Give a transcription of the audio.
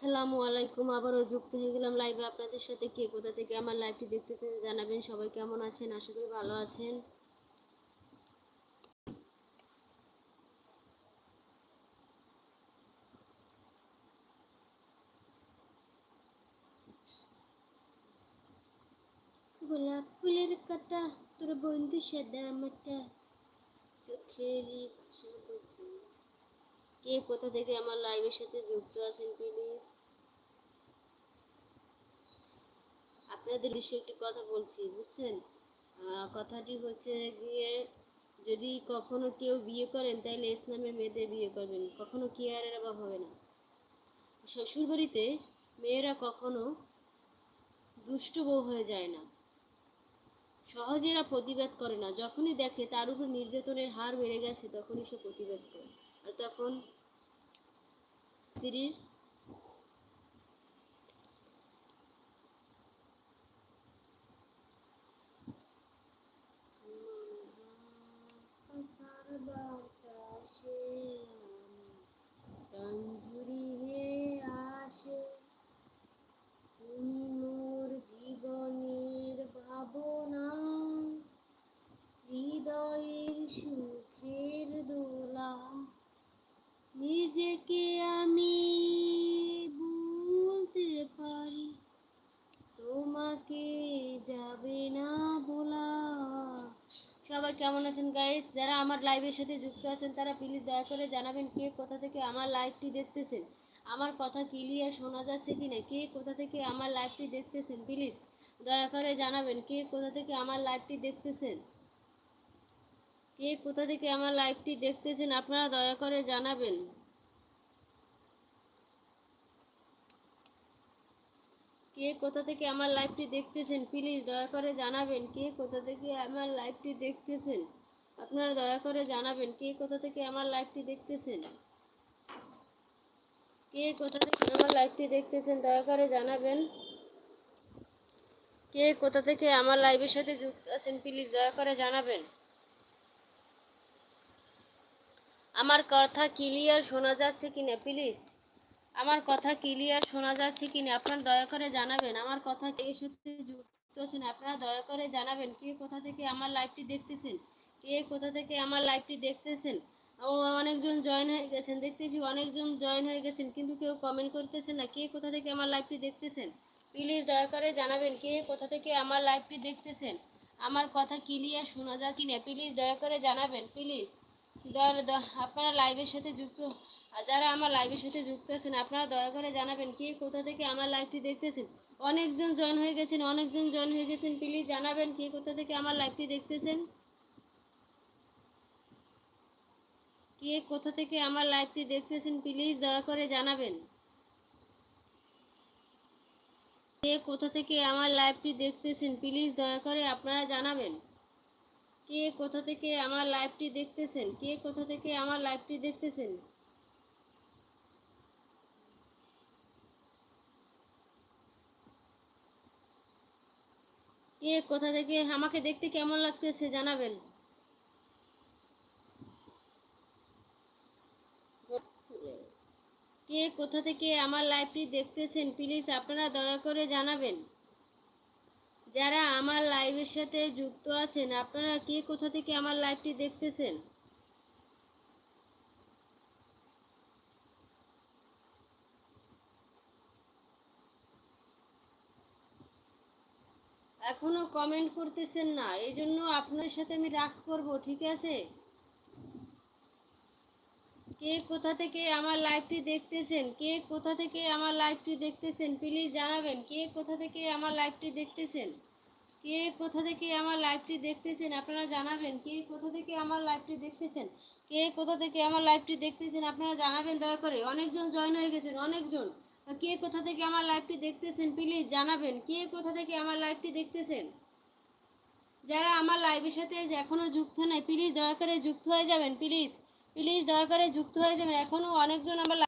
আসসালামু আলাইকুম, আবারও যুক্ত হয়ে গেলাম লাইভে আপনাদের সাথে। কে কোথা থেকে আমার লাইভটি দেখতেছেন জানাবেন, সবাই কেমন আছেন? আশা করি ভালো আছেন। গোলাপ ফুলের কাটা, তোর বন্ধু সাদা মাটা বোঝে কে কোথা থেকে আমার লাইভের সাথে যুক্ত আছেন প্লিজ আপনাদের বিষয়ে একটি কথা বলছি, বুঝছেন? কথাটি হচ্ছে গিয়ে, যদি কখনো কেউ বিয়ে করেন, তাহলে ইসলামের মেয়েদের বিয়ে করবেন। কখনো কেয়ারের অভাব হবে না। শ্বশুরবাড়িতে মেয়েরা কখনো দুষ্টু বউ হয়ে যায় না। সহজে এরা প্রতিবাদ করে না। যখনই দেখে তার উপর নির্যাতনের হার বেড়ে গেছে, তখনই সে প্রতিবাদ করে। তখন স্ত্রীর কেমন আছেন গাইস যারা আমার লাইভের সাথে যুক্ত আছেন, তারা প্লিজ দয়া করে জানাবেন কে কোথা থেকে আমার লাইভটি দেখতেছেন। আমার কথা ক্লিয়ার শোনা যাচ্ছে কি না? কে কোথা থেকে আমার লাইভটি দেখতেছেন প্লিজ দয়া করে জানাবেন কে কোথা থেকে আমার লাইভটি দেখতেছেন? কে কোথা থেকে আমার লাইভটি দেখতেছেন, আপনারা দয়া করে জানাবেন। কে কোথা থেকে আমার লাইভটি দেখতেছেন? প্লিজ দয়া করে জানাবেন কে কোথা থেকে আমার লাইভটি দেখতেছেন? আপনারা দয়া করে জানাবেন কে কোথা থেকে আমার লাইভটি দেখতেছেন? কে কোথা থেকে আমার লাইভটি দেখতেছেন? দয়া করে জানাবেন। কে কোথা থেকে আমার লাইভের সাথে যুক্ত আছেন? প্লিজ দয়া করে জানাবেন। আমার কথা ক্লিয়ার শোনা যাচ্ছে কিনা? প্লিজ। আমার কথা ক্লিয়ার শোনা যাচ্ছে কিনা? আপনারা দয়া করে জানাবেন। আমার কথা কে সাথে যুক্ত আছেন? আপনারা দয়া করে জানাবেন কে কোথা থেকে আমার লাইভটি দেখতেছেন? কে কোথা থেকে আমার লাইভটি দেখতেছেন? ও, অনেকজন জয়েন হয়ে গেছেন। দেখতেছি অনেকজন জয়েন হয়ে গেছেন, কিন্তু কেউ কমেন্ট করতেছেন না। কে কোথা থেকে আমার লাইভটি দেখতেছেন? প্লিজ দয়া করে জানাবেন কে কোথা থেকে আমার লাইভটি দেখতেছেন? আমার কথা ক্লিয়ার শোনা যায় কিনা? প্লিজ দয়া করে জানাবেন প্লিজ দয়া- আপনারা লাইভের সাথে যুক্ত যারা আমার লাইভের সাথে যুক্ত আছেন, আপনারা দয়া করে জানাবেন কে কোথা থেকে আমার লাইভটি দেখতেছেন। অনেকজন জয়েন হয়ে গেছেন, অনেকজন জয়েন হয়ে গেছেন প্লিজ জানাবেন কে কোথা থেকে আমার লাইভটি দেখতেছেন। কে কোথা থেকে আমার লাইভটি দেখতেছেন প্লিজ দয়া করে জানাবেন। কে কোথা থেকে আমার লাইভটি দেখতেছেন প্লিজ দয়া করে আপনারা জানাবেন। কে কোথা থেকে আমার লাইভটি দেখতেছেন? কে কোথা থেকে আমার লাইভটি দেখতেছেন? কে কোথা থেকে আমাকে দেখতে কেমন লাগতেছে জানাবেন। কে কোথা থেকে আমার লাইভটি দেখতেছেন প্লিজ আপনারা দয়া করে জানাবেন। যারা আমার লাইভের সাথে যুক্ত আছেন, আপনারা কে কোথা থেকে আমার লাইভটি দেখতেছেন? এখনও কমেন্ট করতেছেন না এই জন্য আপনার সাথে আমি রাগ করব, ঠিক আছে? কে কোথা থেকে আমার লাইভটি দেখতেছেন? কে কোথা থেকে আমার লাইভটি দেখতেছেন? প্লিজ জানাবেন। কে কোথা থেকে আমার লাইভটি দেখতেছেন? কে কোথা থেকে আমার লাইভটি দেখতেছেন? আপনারা জানাবেন। কে কোথা থেকে আমার লাইভটি দেখতেছেন? কে কোথা থেকে আমার লাইভটি দেখতেছেন? আপনারা জানাবেন, দয়া করে। অনেকজন জয়েন হয়ে গেছেন, অনেকজন। কে কোথা থেকে আমার লাইভটি দেখতেছেন? প্লিজ জানাবেন। কে কোথা থেকে আমার লাইভটি দেখতেছেন? যারা আমার লাইভের সাথে এখনও যুক্ত নাই প্লিজ দয়া করে যুক্ত হয়ে যাবেন প্লিজ প্লিজ দয়া করে যুক্ত হয়ে যাবেন। এখনও অনেকজন আমার